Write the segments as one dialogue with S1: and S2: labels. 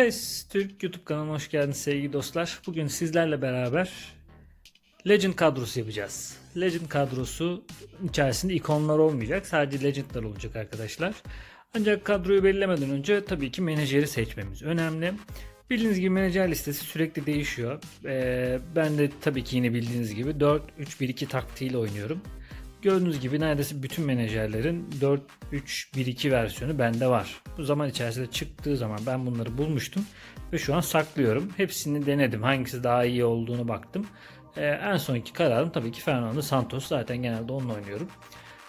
S1: PES Türk YouTube kanalına hoş geldiniz sevgili dostlar. Bugün sizlerle beraber Legend kadrosu yapacağız. Legend kadrosu içerisinde ikonlar olmayacak. Sadece Legend'lar olacak arkadaşlar. Ancak kadroyu belirlemeden önce tabii ki menajeri seçmemiz önemli. Bildiğiniz gibi menajer listesi sürekli değişiyor. Ee, ben de tabii ki yine bildiğiniz gibi 4-3-1-2 taktiğiyle oynuyorum. Gördüğünüz gibi neredeyse bütün menajerlerin 4-3-1-2 versiyonu bende var. Bu zaman içerisinde çıktığı zaman ben bunları bulmuştum ve şu an saklıyorum. Hepsini denedim. Hangisi daha iyi olduğunu baktım. Ee, en sonki kararım tabii ki Fernando Santos. Zaten genelde onunla oynuyorum.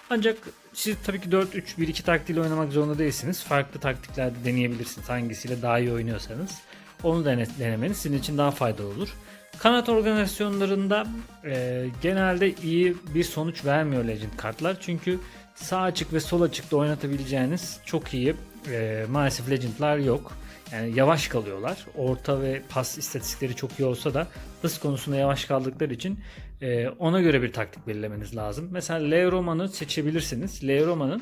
S1: Ancak siz tabii ki 4-3-1-2 taktiğiyle oynamak zorunda değilsiniz. Farklı taktiklerde deneyebilirsiniz. Hangisiyle daha iyi oynuyorsanız. Onu dene, denemeniz sizin için daha faydalı olur. Kanat organizasyonlarında e, genelde iyi bir sonuç vermiyor Legend kartlar. Çünkü sağ açık ve sol açıkta oynatabileceğiniz çok iyi e, maalesef Legend'lar yok. Yani yavaş kalıyorlar. Orta ve pas istatistikleri çok iyi olsa da hız konusunda yavaş kaldıkları için e, ona göre bir taktik belirlemeniz lazım. Mesela Leo Roma'nı seçebilirsiniz. Leo Roma'nın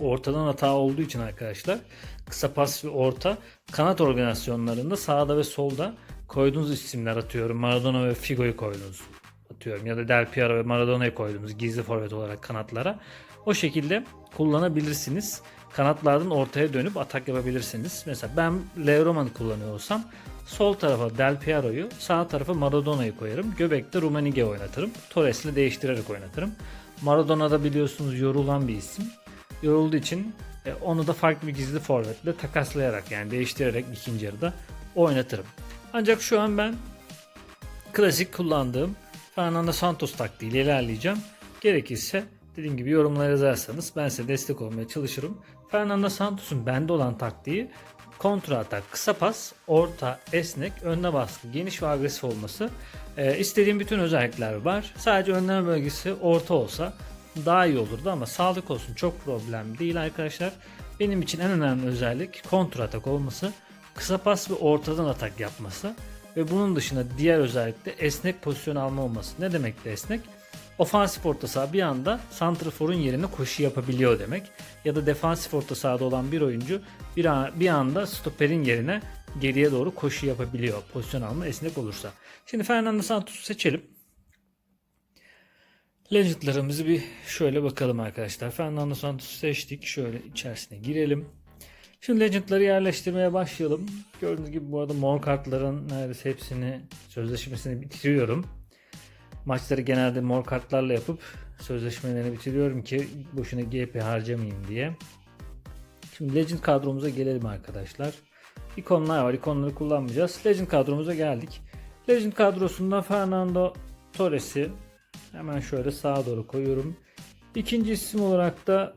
S1: ortadan hata olduğu için arkadaşlar kısa pas ve orta kanat organizasyonlarında sağda ve solda koyduğunuz isimler atıyorum. Maradona ve Figo'yu koydunuz atıyorum ya da Del Piero ve Maradona'yı koydunuz gizli forvet olarak kanatlara. O şekilde kullanabilirsiniz. Kanatlardan ortaya dönüp atak yapabilirsiniz. Mesela ben Leo Roma'nı kullanıyor sol tarafa Del Piero'yu, sağ tarafa Maradona'yı koyarım. Göbekte Rumenige oynatırım. Torres'le değiştirerek oynatırım. Maradona da biliyorsunuz yorulan bir isim. Yorulduğu için e, onu da farklı bir gizli forvetle takaslayarak yani değiştirerek ikinci yarıda oynatırım. Ancak şu an ben klasik kullandığım Fernando Santos taktiğiyle ilerleyeceğim. Gerekirse dediğim gibi yorumlara yazarsanız ben size destek olmaya çalışırım. Fernando Santos'un bende olan taktiği kontra atak, kısa pas, orta, esnek, önüne baskı, geniş ve agresif olması. Ee, istediğim bütün özellikler var. Sadece önleme bölgesi orta olsa daha iyi olurdu ama sağlık olsun çok problem değil arkadaşlar. Benim için en önemli özellik kontra atak olması, kısa pas ve ortadan atak yapması ve bunun dışında diğer özellikle esnek pozisyon alma olması. Ne demek de esnek? Ofansif orta saha bir anda santraforun yerine koşu yapabiliyor demek. Ya da defansif orta sahada olan bir oyuncu bir, an, bir anda stoperin yerine geriye doğru koşu yapabiliyor. Pozisyon alma esnek olursa. Şimdi Fernando Santos'u seçelim. Legend'larımızı bir şöyle bakalım arkadaşlar. Fernando Santos'u seçtik. Şöyle içerisine girelim. Şimdi Legend'ları yerleştirmeye başlayalım. Gördüğünüz gibi bu arada mor kartların neredeyse hepsini sözleşmesini bitiriyorum. Maçları genelde mor kartlarla yapıp sözleşmelerini bitiriyorum ki boşuna GP harcamayayım diye. Şimdi Legend kadromuza gelelim arkadaşlar. İkonlar var. İkonları kullanmayacağız. Legend kadromuza geldik. Legend kadrosunda Fernando Torres'i hemen şöyle sağa doğru koyuyorum. İkinci isim olarak da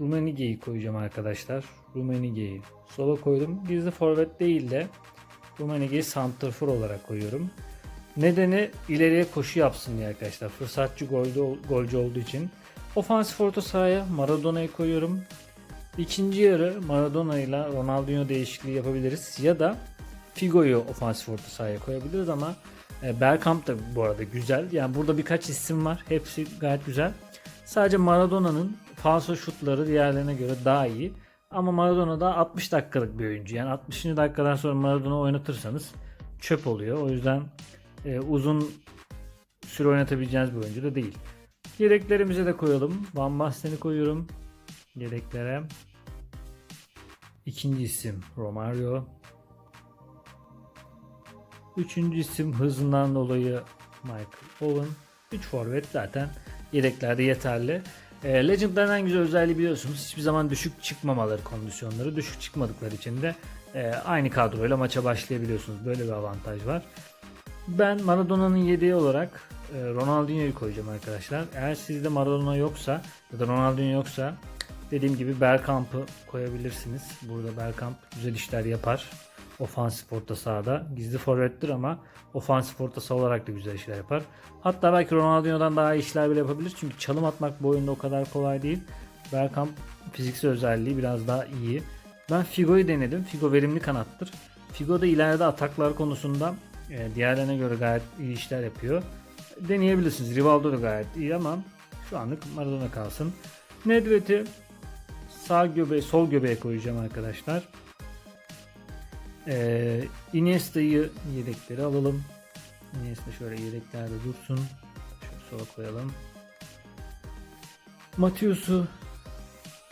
S1: Rumenige'yi koyacağım arkadaşlar. Rumenige'yi sola koydum. Gizli forvet değil de Rumenige'yi santrfor olarak koyuyorum. Nedeni ileriye koşu yapsın diye arkadaşlar. Fırsatçı golcü, golcü olduğu için. Ofansif orta sahaya Maradona'yı koyuyorum. İkinci yarı Maradona ile Ronaldinho değişikliği yapabiliriz. Ya da Figo'yu ofansif orta sahaya koyabiliriz ama e, Bergkamp da bu arada güzel. Yani burada birkaç isim var. Hepsi gayet güzel. Sadece Maradona'nın falso şutları diğerlerine göre daha iyi. Ama Maradona da 60 dakikalık bir oyuncu. Yani 60. dakikadan sonra Maradona oynatırsanız çöp oluyor. O yüzden e, uzun süre oynatabileceğiniz bir oyuncu da değil. Yedeklerimize de koyalım. Van Basten'i koyuyorum. Yedeklere. İkinci isim Romario. Üçüncü isim hızından dolayı Michael Owen. 3 forvet zaten yedeklerde yeterli. E, Legend'ların en güzel özelliği biliyorsunuz hiçbir zaman düşük çıkmamaları kondisyonları. Düşük çıkmadıkları için de e, aynı kadroyla maça başlayabiliyorsunuz. Böyle bir avantaj var. Ben Maradona'nın yedeği olarak e, Ronaldinho'yu koyacağım arkadaşlar. Eğer sizde Maradona yoksa ya da Ronaldinho yoksa dediğim gibi Bergkamp'ı koyabilirsiniz. Burada Bergkamp güzel işler yapar. Ofansif orta sahada. Gizli forvettir ama ofansif orta saha olarak da güzel işler yapar. Hatta belki Ronaldinho'dan daha iyi işler bile yapabilir. Çünkü çalım atmak bu oyunda o kadar kolay değil. Bergkamp fiziksel özelliği biraz daha iyi. Ben Figo'yu denedim. Figo verimli kanattır. Figo da ileride ataklar konusunda e, diğerlerine göre gayet iyi işler yapıyor. Deneyebilirsiniz. Rivaldo da gayet iyi ama şu anlık Maradona kalsın. Nedved'i sağ göbeğe, sol göbeğe koyacağım arkadaşlar. Ee, Iniesta'yı yedekleri alalım. Iniesta şöyle yedeklerde dursun. Şöyle sola koyalım. Matius'u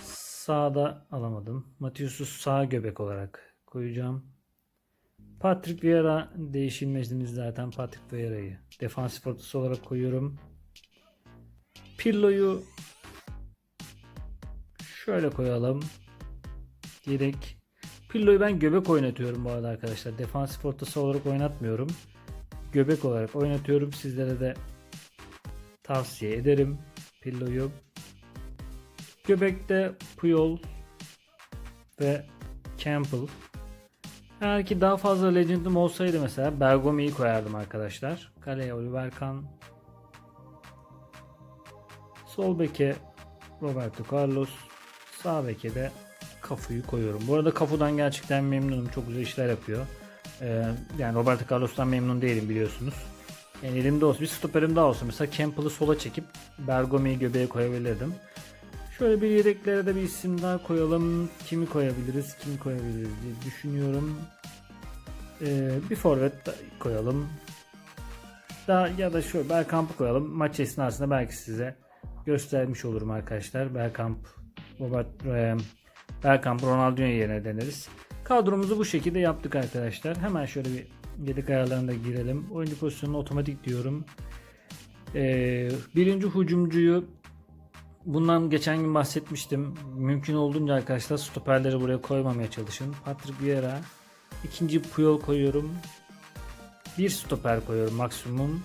S1: sağda alamadım. Matius'u sağ göbek olarak koyacağım. Patrick Vieira değişilmeziniz zaten Patrick Vieira'yı defansif ortası olarak koyuyorum. Pirlo'yu şöyle koyalım. Yedek. Pirlo'yu ben göbek oynatıyorum bu arada arkadaşlar. Defansif ortası olarak oynatmıyorum. Göbek olarak oynatıyorum. Sizlere de tavsiye ederim Pirlo'yu. Göbekte Puyol ve Campbell. Eğer ki daha fazla Legend'ım olsaydı mesela Bergomi'yi koyardım arkadaşlar. Kaleye Oliver Kahn. Sol beke Roberto Carlos. Sağ beke de Kafu'yu koyuyorum. Bu arada Kafu'dan gerçekten memnunum. Çok güzel işler yapıyor. Ee, yani Roberto Carlos'tan memnun değilim biliyorsunuz. Yani elimde olsa bir stoperim daha olsa mesela Campbell'ı sola çekip Bergomi'yi göbeğe koyabilirdim. Şöyle bir yedeklere de bir isim daha koyalım. Kimi koyabiliriz, kimi koyabiliriz diye düşünüyorum. Ee, bir forvet koyalım. Daha ya da şöyle Bergkamp'ı koyalım. Maç esnasında belki size göstermiş olurum arkadaşlar. Bergkamp, Robert Bergkamp, Ronaldinho yerine deneriz. Kadromuzu bu şekilde yaptık arkadaşlar. Hemen şöyle bir yedek ayarlarına girelim. Oyuncu pozisyonunu otomatik diyorum. Ee, birinci hücumcuyu bundan geçen gün bahsetmiştim. Mümkün olduğunca arkadaşlar stoperleri buraya koymamaya çalışın. Patrick Vieira. İkinci Puyol koyuyorum. Bir stoper koyuyorum maksimum.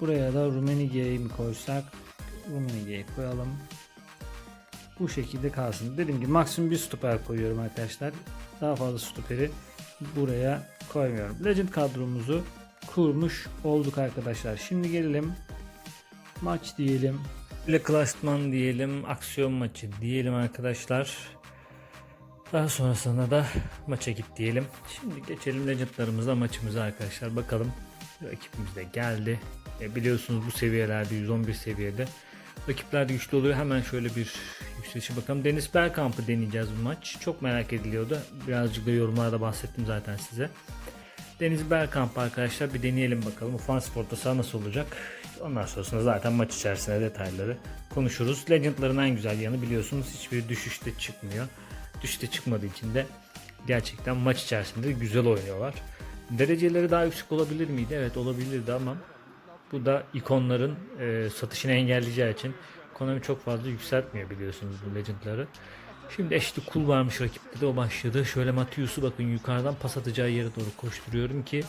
S1: Buraya da Rummenigge'yi mi koysak? Rummenigge'yi koyalım. Bu şekilde kalsın. Dediğim gibi maksimum bir stoper koyuyorum arkadaşlar. Daha fazla stoperi buraya koymuyorum. Legend kadromuzu kurmuş olduk arkadaşlar. Şimdi gelelim maç diyelim. Ile klasman diyelim, aksiyon maçı diyelim arkadaşlar. Daha sonrasında da maça git diyelim. Şimdi geçelim Legend'larımıza maçımıza arkadaşlar. Bakalım rakibimiz de geldi. E, biliyorsunuz bu seviyelerde 111 seviyede rakipler de güçlü oluyor. Hemen şöyle bir yükselişe bakalım. Deniz Bergkamp'ı deneyeceğiz bu maç. Çok merak ediliyordu. Birazcık da yorumlarda bahsettim zaten size. Deniz Bergkamp arkadaşlar bir deneyelim bakalım. Ofansif orta saha nasıl olacak? Ondan sonrasında zaten maç içerisinde detayları konuşuruz. Legend'ların en güzel yanı biliyorsunuz hiçbir düşüşte çıkmıyor. Düşüşte çıkmadığı için de gerçekten maç içerisinde güzel oynuyorlar. Dereceleri daha yüksek olabilir miydi? Evet olabilirdi ama bu da ikonların e, satışını engelleyeceği için Konami çok fazla yükseltmiyor biliyorsunuz bu Legend'ları. Şimdi eşli kul varmış rakipte de o başladı. Şöyle Matius'u bakın yukarıdan pas atacağı yere doğru koşturuyorum ki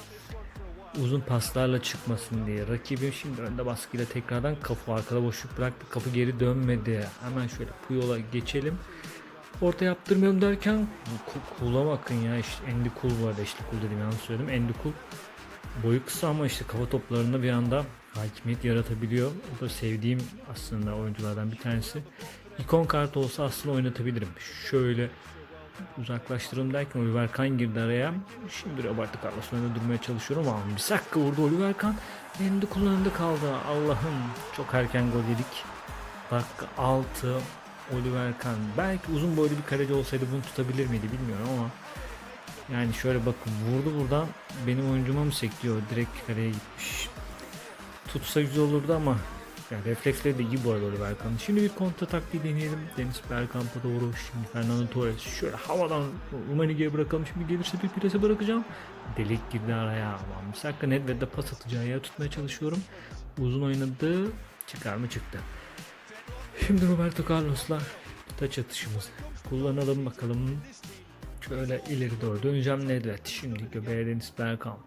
S1: uzun paslarla çıkmasın diye. Rakibim şimdi önde baskıyla tekrardan kapı arkada boşluk bıraktı. Kapı geri dönmedi. Hemen şöyle Puyol'a geçelim. Orta yaptırmıyorum derken Kul'a bakın ya işte Endi Kul vardı işte Kul dedim yanlış söyledim Endi Kul boyu kısa ama işte kafa toplarında bir anda hakimiyet yaratabiliyor. O da sevdiğim aslında oyunculardan bir tanesi. İkon kartı olsa aslında oynatabilirim. Şöyle uzaklaştırın derken Oliver Kahn girdi araya. Şimdi Roberto Carlos'un önünde durmaya çalışıyorum ama bir dakika vurdu Oliver Kahn. Endi kullanımda kaldı. Allah'ım çok erken gol yedik. Dakika 6 Oliver Kahn. Belki uzun boylu bir kaleci olsaydı bunu tutabilir miydi bilmiyorum ama yani şöyle bakın vurdu buradan benim oyuncuma mı sekliyor direkt kaleye gitmiş. Tutsa güzel olurdu ama yani refleksleri de iyi bu arada Oliver Kahn'ın. Şimdi bir kontra taktiği deneyelim. Deniz Bergkamp'a doğru şimdi Fernando Torres şöyle havadan Rumanige'ye bırakalım. Şimdi gelirse bir prese bırakacağım. Delik girdi araya. Aman bir dakika Nedved'de pas atacağı yer tutmaya çalışıyorum. Uzun oynadı. Çıkar mı çıktı. Şimdi Roberto Carlos'la taç atışımızı kullanalım bakalım. Şöyle ileri doğru döneceğim Nedved. Şimdi göbeğe Deniz Bergkamp.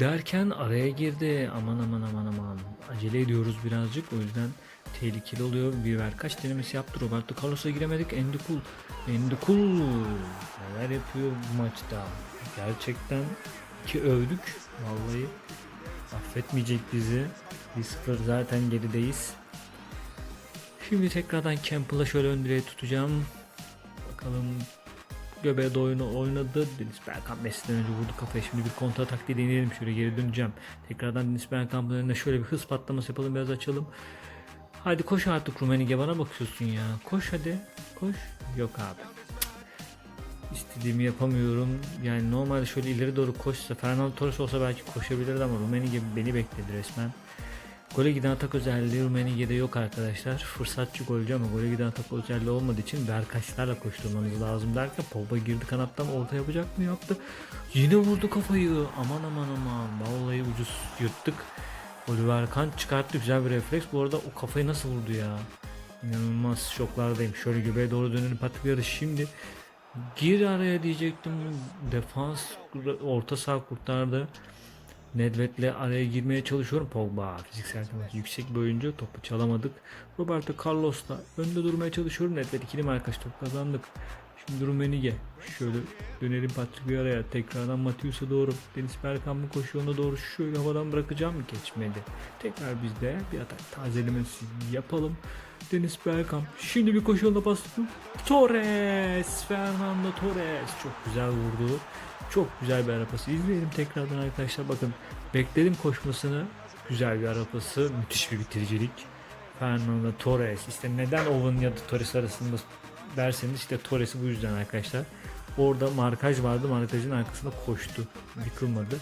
S1: Derken araya girdi. Aman aman aman aman. Acele ediyoruz birazcık. O yüzden tehlikeli oluyor. Bir ver kaç denemesi yaptı. Roberto Carlos'a giremedik. Endikul. Endikul. Neler yapıyor bu maçta. Gerçekten ki övdük. Vallahi affetmeyecek bizi. 1-0 zaten gerideyiz. Şimdi tekrardan Campbell'a şöyle ön direği tutacağım. Bakalım göbeğe doğru oynadı. Deniz Bergkamp Messi'den önce vurdu kafaya. Şimdi bir kontra taktiği deneyelim. Şöyle geri döneceğim. Tekrardan Deniz Bergkamp'ın önüne şöyle bir hız patlaması yapalım. Biraz açalım. Hadi koş artık Rumenige bana bakıyorsun ya. Koş hadi. Koş. Yok abi. istediğimi yapamıyorum. Yani normalde şöyle ileri doğru koşsa Fernando Torres olsa belki koşabilirdi ama Rummenigge beni bekledi resmen. Gole giden atak özelliği Rummenigge'de yok arkadaşlar. Fırsatçı golcü ama gole giden atak özelliği olmadığı için Berkaçlarla koşturmanız lazım derken Pogba girdi kanattan orta yapacak mı yaptı. Yine vurdu kafayı. Aman aman aman. Vallahi ucuz yırttık. Oliver Kahn çıkarttı güzel bir refleks. Bu arada o kafayı nasıl vurdu ya? İnanılmaz şoklardayım. Şöyle göbeğe doğru dönelim Patrick şimdi gir araya diyecektim. Defans orta saha kurtardı. Nedved'le araya girmeye çalışıyorum. Pogba fiziksel temas yüksek bir oyuncu. Topu çalamadık. Roberto Carlos'la önde durmaya çalışıyorum. Nedved ikili markaj top kazandık. Şimdi Rummenigge. Şöyle dönelim Patrick Vieira'ya. Tekrardan Matius'a doğru. Deniz Bergkamp'ın koşu yoluna doğru şöyle havadan bırakacağım. Geçmedi. Tekrar bizde bir atak tazelemesi yapalım. Deniz Bergkamp. Şimdi bir koşu yoluna bastı. Torres. Fernando Torres. Çok güzel vurdu. Çok güzel bir arapası. İzleyelim tekrardan arkadaşlar. Bakın bekledim koşmasını. Güzel bir arapası. Müthiş bir bitiricilik. Fernando Torres. İşte neden Owen ya da Torres arasında derseniz işte Torres'i bu yüzden arkadaşlar. Orada markaj vardı. Markajın arkasında koştu. Yıkılmadı.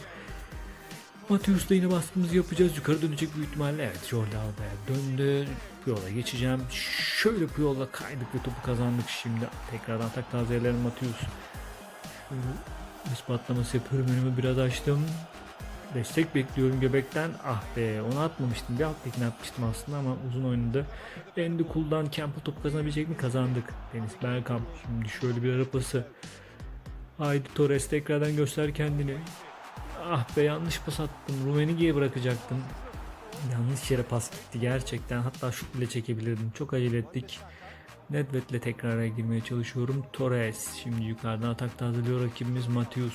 S1: Matius da yine baskımızı yapacağız. Yukarı dönecek büyük ihtimalle. Evet Jordi Alba'ya döndü. Puyol'a geçeceğim. Şöyle Puyol'la kaydık ve topu kazandık şimdi. Tekrardan atak tazelerim Matius. İspatlaması yapıyorum. Önümü biraz açtım. Destek bekliyorum göbekten. Ah be onu atmamıştım. Bir alttakini atmıştım aslında ama uzun oyunda. Andy Kul'dan Campbell top kazanabilecek mi? Kazandık. Deniz Bergkamp. Şimdi şöyle bir arapası. Haydi Torres tekrardan göster kendini. Ah be yanlış pas attım. Rummenigge'ye bırakacaktım. Yanlış yere pas gitti gerçekten. Hatta şut bile çekebilirdim. Çok acele ettik. Nedved'le tekrara girmeye çalışıyorum. Torres şimdi yukarıdan atakta hazırlıyor rakibimiz Matius.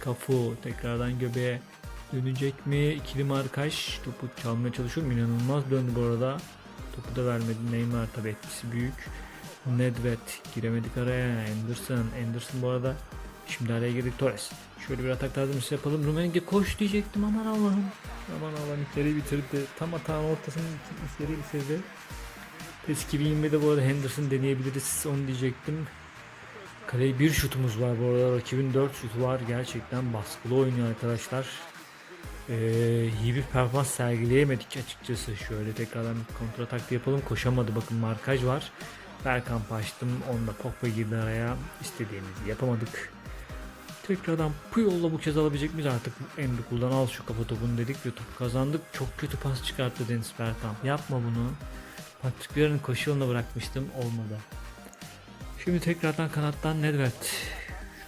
S1: Kafu tekrardan göbeğe dönecek mi? İkili markaj topu çalmaya çalışıyorum. İnanılmaz döndü bu arada. Topu da vermedi. Neymar tabi etkisi büyük. Nedved giremedik araya. Anderson. Anderson bu arada şimdi araya girdik Torres. Şöyle bir atak tazminesi yapalım. Rummenigge koş diyecektim aman Allah'ım. Aman Allah'ım itleri bitirdi. Tam atağın ortasını itleri bitirdi. PES 2020'de bu arada Henderson deneyebiliriz onu diyecektim. Kaleye bir şutumuz var bu arada rakibin 4 şutu var. Gerçekten baskılı oynuyor arkadaşlar. Ee, iyi bir performans sergileyemedik açıkçası. Şöyle tekrardan bir kontrol atak yapalım. Koşamadı bakın markaj var. Bergkamp açtım. Onda Pogba girdi araya. İstediğimizi yapamadık. Tekrardan Puyol'la bu kez alabilecek miyiz artık? Endukul'dan al şu kafa topunu dedik ve topu kazandık. Çok kötü pas çıkarttı Deniz Bergkamp. Yapma bunu. Patrick koşu yoluna bırakmıştım. Olmadı. Şimdi tekrardan kanattan Nedved.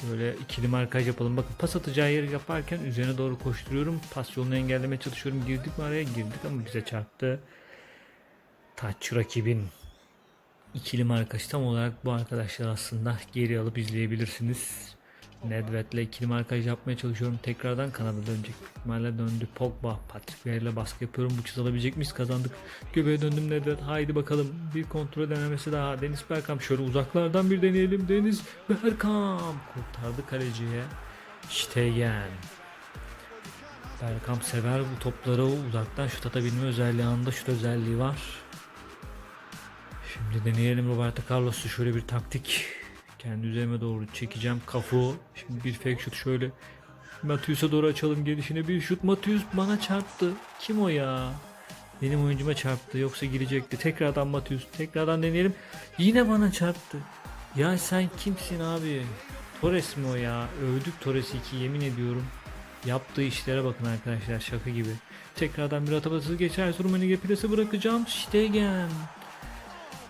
S1: Şöyle ikili markaj yapalım. Bakın pas atacağı yeri yaparken üzerine doğru koşturuyorum. Pas yolunu engellemeye çalışıyorum. Girdik mi araya girdik ama bize çarptı. Taç rakibin ikili markaj tam olarak bu arkadaşlar aslında geri alıp izleyebilirsiniz. Nedved'le ikili markaj yapmaya çalışıyorum. Tekrardan kanada dönecek. İhtimalle döndü. Pogba, Patrick Vieira baskı yapıyorum. Bu çiz alabilecek miyiz? Kazandık. Göbeğe döndüm Nedved. Haydi bakalım. Bir kontrol denemesi daha. Deniz Bergkamp şöyle uzaklardan bir deneyelim. Deniz Bergkamp kurtardı kaleciye. Stegen. Bergkamp sever bu topları uzaktan şut atabilme özelliği anında şut özelliği var. Şimdi deneyelim Roberto Carlos'u şöyle bir taktik kendi üzerime doğru çekeceğim. Kafu. Şimdi bir fake şut şöyle. Matius'a doğru açalım gelişine bir şut. Matius bana çarptı. Kim o ya? Benim oyuncuma çarptı. Yoksa girecekti. Tekrardan Matius. Tekrardan deneyelim. Yine bana çarptı. Ya sen kimsin abi? Torres mi o ya? Övdük Torres'i iki yemin ediyorum. Yaptığı işlere bakın arkadaşlar şaka gibi. Tekrardan bir atabasız geçer. Rummenigge plase bırakacağım. Stegen.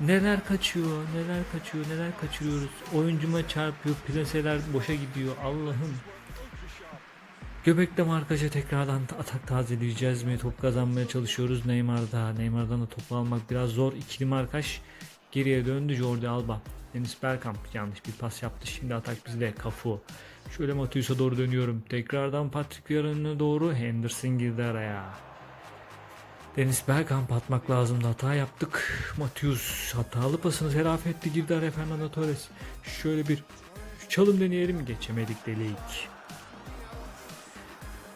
S1: Neler kaçıyor, neler kaçıyor, neler kaçırıyoruz. Oyuncuma çarpıyor, plaseler boşa gidiyor. Allah'ım. Göbekte markaja tekrardan atak tazeleyeceğiz mi? Top kazanmaya çalışıyoruz Neymar'da. Neymar'dan da topu almak biraz zor. İkili markaj geriye döndü Jordi Alba. Deniz Bergkamp yanlış bir pas yaptı. Şimdi atak bizde. Kafu. Şöyle Matius'a doğru dönüyorum. Tekrardan Patrick Vieira'na doğru Henderson girdi araya. Deniz Bergkamp atmak lazımdı. Hata yaptık. Matius hatalı pasını telafi etti. Girdi araya Fernando Torres. Şöyle bir çalım deneyelim. Geçemedik delik.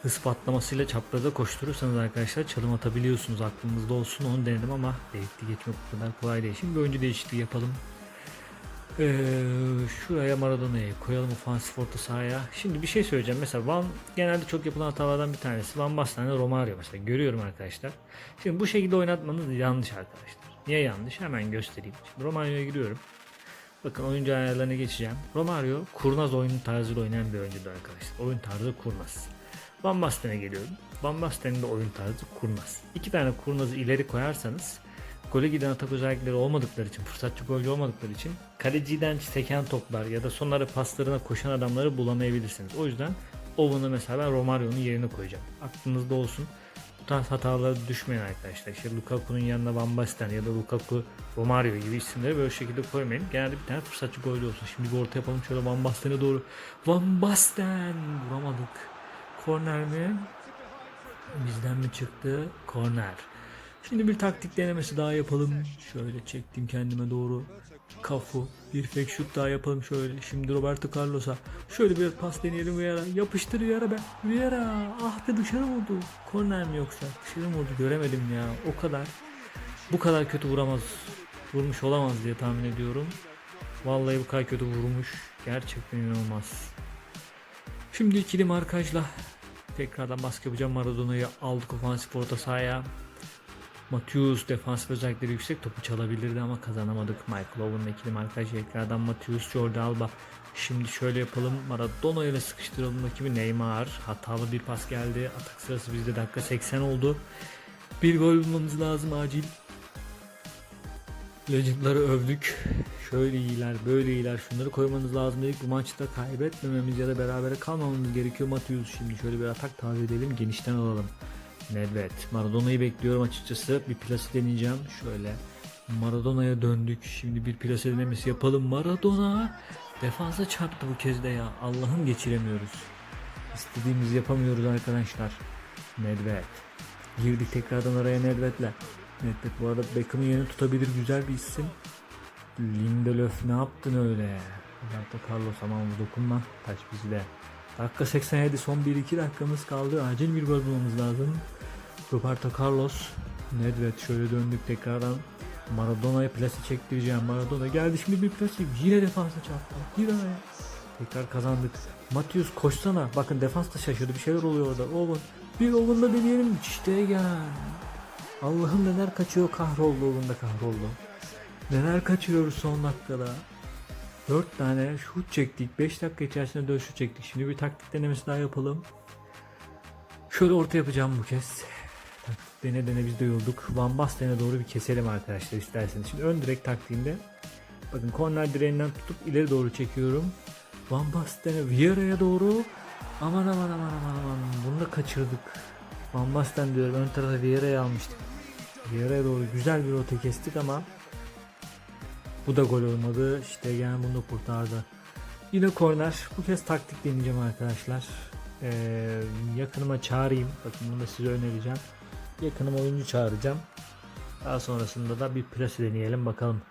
S1: Hız patlamasıyla çapraza koşturursanız arkadaşlar çalım atabiliyorsunuz. Aklınızda olsun onu denedim ama delikli geçmek bu kadar kolay değil. Şimdi oyuncu değişikliği yapalım. Ee, şuraya Maradona'yı koyalım ofansif orta sahaya. Şimdi bir şey söyleyeceğim. Mesela Van genelde çok yapılan hatalardan bir tanesi. Van Basten'le Romario mesela. Görüyorum arkadaşlar. Şimdi bu şekilde oynatmanız yanlış arkadaşlar. Niye yanlış? Hemen göstereyim. Şimdi Romario'ya giriyorum. Bakın oyuncu ayarlarına geçeceğim. Romario kurnaz oyun tarzıyla oynayan bir oyuncudur arkadaşlar. Oyun tarzı kurnaz. Van Basten'e geliyorum. Van Basten'in de oyun tarzı kurnaz. İki tane kurnazı ileri koyarsanız gole giden atak özellikleri olmadıkları için, fırsatçı golcü olmadıkları için kaleciden seken toplar ya da sonları paslarına koşan adamları bulamayabilirsiniz. O yüzden Owen'ı mesela Romario'nun yerine koyacağım. Aklınızda olsun. Bu tarz hatalara düşmeyin arkadaşlar. İşte Lukaku'nun yanına Van Basten ya da Lukaku Romario gibi isimleri böyle şekilde koymayın. Genelde bir tane fırsatçı golcü olsun. Şimdi bir orta yapalım şöyle Van Basten'e doğru. Van Basten vuramadık. Korner mi? Bizden mi çıktı? Korner. Şimdi bir taktik denemesi daha yapalım. Şöyle çektim kendime doğru. Kafu. Bir fake shoot daha yapalım şöyle. Şimdi Roberto Carlos'a. Şöyle bir pas deneyelim Vieira. Yapıştır Vieira be. Vieira. Ah be dışarı vurdu. Korner mi yoksa? Dışarı vurdu? Göremedim ya. O kadar. Bu kadar kötü vuramaz. Vurmuş olamaz diye tahmin ediyorum. Vallahi bu kadar kötü vurmuş. Gerçekten inanılmaz. Şimdi ikili markajla tekrardan baskı yapacağım. Maradona'yı aldık ofansif orta sahaya. Matius defansif özellikleri yüksek topu çalabilirdi ama kazanamadık. Michael Owen'la ikili markaj tekrardan Matius, Jordi Alba. Şimdi şöyle yapalım. Maradona ile sıkıştıralım rakibi Neymar. Hatalı bir pas geldi. Atak sırası bizde dakika 80 oldu. Bir gol bulmamız lazım acil. Legend'ları övdük. Şöyle iyiler, böyle iyiler. Şunları koymanız lazım dedik. Bu maçta kaybetmememiz ya da berabere kalmamamız gerekiyor. Matius şimdi şöyle bir atak taze edelim. Genişten alalım. Nedved. Maradona'yı bekliyorum açıkçası. Bir plase deneyeceğim. Şöyle. Maradona'ya döndük. Şimdi bir plase denemesi yapalım. Maradona. Defansa çarptı bu kez de ya. Allah'ım geçiremiyoruz. İstediğimizi yapamıyoruz arkadaşlar. Nedved. Girdik tekrardan araya Nedved'le. Nedved bu arada Beckham'ın yerini tutabilir güzel bir isim. Lindelöf ne yaptın öyle? Roberto Carlos aman dokunma. Taç bizde. Dakika 87 son 1-2 dakikamız kaldı. Acil bir gol bulmamız lazım. Roberto Carlos. Nedved şöyle döndük tekrardan. Maradona'ya plase çektireceğim. Maradona geldi şimdi bir plase. Yine defansa çarptı. Araya. Tekrar kazandık. Matius koşsana. Bakın defans da şaşırdı. Bir şeyler oluyor orada. Owen. Bir Owen'da deneyelim. İşte gel. Allah'ım neler kaçıyor kahroldu Owen'da kahroldu. Neler kaçırıyoruz son dakikada. 4 tane şut çektik. 5 dakika içerisinde 4 şut çektik. Şimdi bir taktik denemesi daha yapalım. Şöyle orta yapacağım bu kez. Dene dene biz de yolduk. Van Basten'e doğru bir keselim arkadaşlar isterseniz. Şimdi ön direkt taktiğinde bakın korner direğinden tutup ileri doğru çekiyorum. Van Basten'e Vieira'ya doğru aman aman aman aman aman bunu da kaçırdık. Van Basten diyorum ön tarafa Vieira'yı almıştık. Vieira'ya doğru güzel bir rota kestik ama bu da gol olmadı. İşte yani bunu da kurtardı. Yine korner. Bu kez taktik deneyeceğim arkadaşlar. Ee, yakınıma çağırayım. Bakın bunu da size önereceğim. Yakınıma oyuncu çağıracağım. Daha sonrasında da bir plase deneyelim bakalım.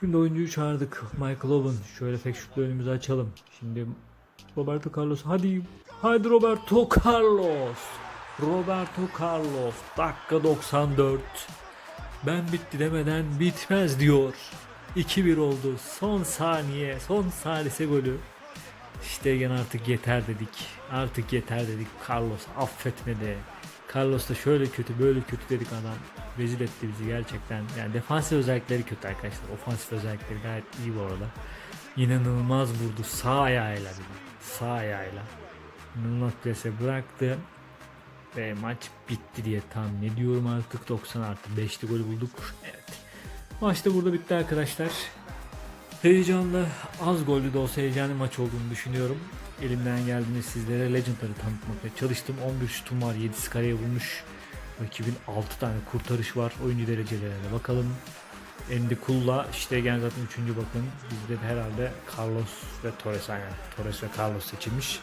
S1: Şimdi oyuncuyu çağırdık. Michael Owen. Şöyle fake şutla önümüzü açalım. Şimdi Roberto Carlos. Hadi. Hadi Roberto Carlos. Roberto Carlos. Dakika 94. Ben bitti demeden bitmez diyor. 2-1 oldu. Son saniye, son salise golü. İşte gene artık yeter dedik. Artık yeter dedik. Carlos affetmedi. Carlos da şöyle kötü böyle kötü dedik adam. Rezil etti bizi gerçekten. Yani defansif özellikleri kötü arkadaşlar. Ofansif özellikleri gayet iyi bu arada. İnanılmaz vurdu. Sağ ayağıyla bir. Sağ ayağıyla. İnanılmaz plase bıraktı. Ve maç bitti diye tahmin ediyorum artık 90 artı 5'li golü bulduk. Evet. Maç da burada bitti arkadaşlar. Heyecanlı, az gollü de olsa heyecanlı maç olduğunu düşünüyorum. Elimden geldiğinde sizlere Legend'ları tanıtmaya çalıştım. 11 şutum var, 7'si kareye vurmuş. Rakibin 6 tane kurtarış var. Oyuncu derecelerine bakalım. Andy Kull'la işte gene zaten 3. bakın. Bizde de herhalde Carlos ve Torres aynen. Torres ve Carlos seçilmiş.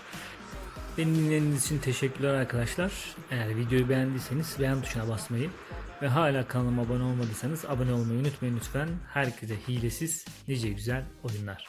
S1: Beni dinlediğiniz için teşekkürler arkadaşlar. Eğer videoyu beğendiyseniz beğen tuşuna basmayı ve hala kanalıma abone olmadıysanız abone olmayı unutmayın lütfen. Herkese hilesiz, nice güzel oyunlar.